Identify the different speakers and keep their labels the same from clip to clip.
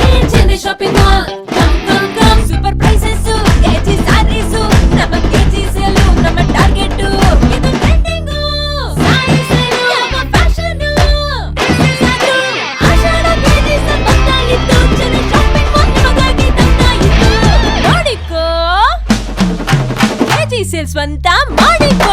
Speaker 1: గెలిచింది shopping mall come come come super prices KG saris నమ KG sale నమ target ఇది సేల్స్ ಅಂತ ಮಾಡಿಕೋ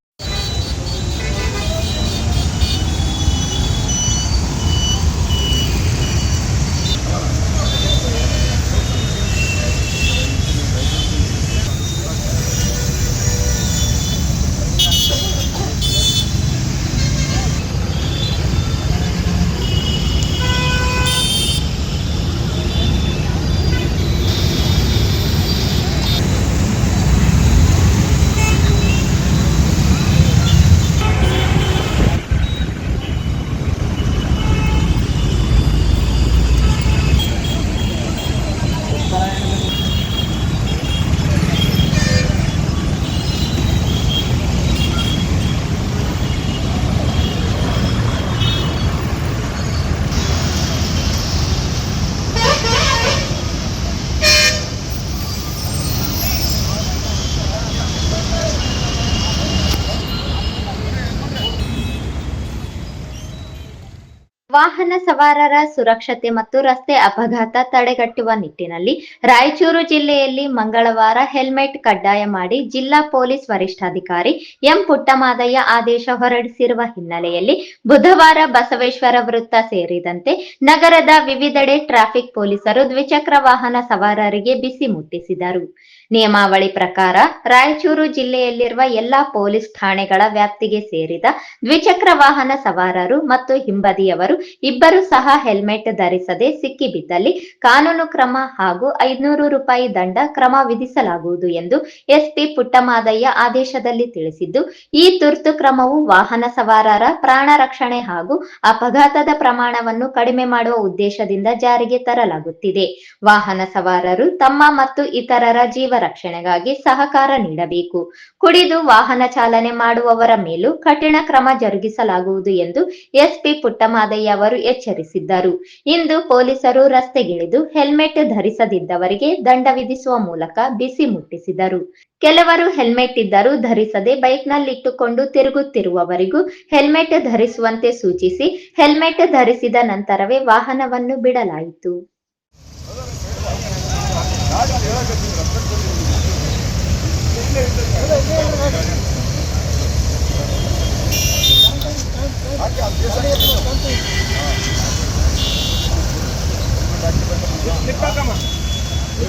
Speaker 2: ವಾಹನ ಸವಾರರ ಸುರಕ್ಷತೆ ಮತ್ತು ರಸ್ತೆ ಅಪಘಾತ ತಡೆಗಟ್ಟುವ ನಿಟ್ಟಿನಲ್ಲಿ ರಾಯಚೂರು ಜಿಲ್ಲೆಯಲ್ಲಿ ಮಂಗಳವಾರ ಹೆಲ್ಮೆಟ್ ಕಡ್ಡಾಯ ಮಾಡಿ ಜಿಲ್ಲಾ ಪೊಲೀಸ್ ವರಿಷ್ಠಾಧಿಕಾರಿ ಎಂ ಪುಟ್ಟಮಾದಯ್ಯ ಆದೇಶ ಹೊರಡಿಸಿರುವ ಹಿನ್ನೆಲೆಯಲ್ಲಿ ಬುಧವಾರ ಬಸವೇಶ್ವರ ವೃತ್ತ ಸೇರಿದಂತೆ ನಗರದ ವಿವಿಧೆಡೆ ಟ್ರಾಫಿಕ್ ಪೊಲೀಸರು ದ್ವಿಚಕ್ರ ವಾಹನ ಸವಾರರಿಗೆ ಬಿಸಿ ಮುಟ್ಟಿಸಿದರು. ನಿಯಮಾವಳಿ ಪ್ರಕಾರ ರಾಯಚೂರು ಜಿಲ್ಲೆಯಲ್ಲಿರುವ ಎಲ್ಲಾ ಪೊಲೀಸ್ ಠಾಣೆಗಳ ವ್ಯಾಪ್ತಿಗೆ ಸೇರಿದ ದ್ವಿಚಕ್ರ ವಾಹನ ಸವಾರರು ಮತ್ತು ಹಿಂಬದಿಯವರು ಇಬ್ಬರು ಸಹ ಹೆಲ್ಮೆಟ್ ಧರಿಸದೆ ಸಿಕ್ಕಿಬಿದ್ದಲ್ಲಿ ಕಾನೂನು ಕ್ರಮ ಹಾಗೂ ಐದುನೂರು ರೂಪಾಯಿ ದಂಡ ಕ್ರಮ ವಿಧಿಸಲಾಗುವುದು ಎಂದು ಎಸ್ಪಿ ಪುಟ್ಟಮಾದಯ್ಯ ಆದೇಶದಲ್ಲಿ ತಿಳಿಸಿದ್ದು, ಈ ತುರ್ತು ಕ್ರಮವು ವಾಹನ ಸವಾರರ ಪ್ರಾಣ ರಕ್ಷಣೆ ಹಾಗೂ ಅಪಘಾತದ ಪ್ರಮಾಣವನ್ನು ಕಡಿಮೆ ಮಾಡುವ ಉದ್ದೇಶದಿಂದ ಜಾರಿಗೆ ತರಲಾಗುತ್ತಿದೆ. ವಾಹನ ಸವಾರರು ತಮ್ಮ ಮತ್ತು ಇತರರ ಜೀವ ರಕ್ಷಣೆಗಾಗಿ ಸಹಕಾರ ನೀಡಬೇಕು. ಕುಡಿದು ವಾಹನ ಚಾಲನೆ ಮಾಡುವವರ ಮೇಲೂ ಕಠಿಣ ಕ್ರಮ ಜರುಗಿಸಲಾಗುವುದು ಎಂದು ಎಸ್ಪಿ ಪುಟ್ಟಮಾದಯ್ಯ ಅವರು ಎಚ್ಚರಿಸಿದ್ದರು. ಇಂದು ಪೊಲೀಸರು ರಸ್ತೆಗಿಳಿದು ಹೆಲ್ಮೆಟ್ ಧರಿಸದಿದ್ದವರಿಗೆ ದಂಡ ವಿಧಿಸುವ ಮೂಲಕ ಬಿಸಿ ಮುಟ್ಟಿಸಿದರು. ಕೆಲವರು ಹೆಲ್ಮೆಟ್ ಇದ್ದರೂ ಧರಿಸದೆ ಬೈಕ್ನಲ್ಲಿಟ್ಟುಕೊಂಡು ತಿರುಗುತ್ತಿರುವವರಿಗೂ ಹೆಲ್ಮೆಟ್ ಧರಿಸುವಂತೆ ಸೂಚಿಸಿ ಹೆಲ್ಮೆಟ್ ಧರಿಸಿದ ನಂತರವೇ ವಾಹನವನ್ನು ಬಿಡಲಾಯಿತು. Ya,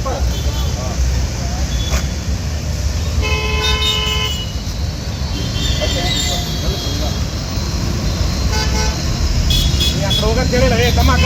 Speaker 2: creo que tiene la vida, está más.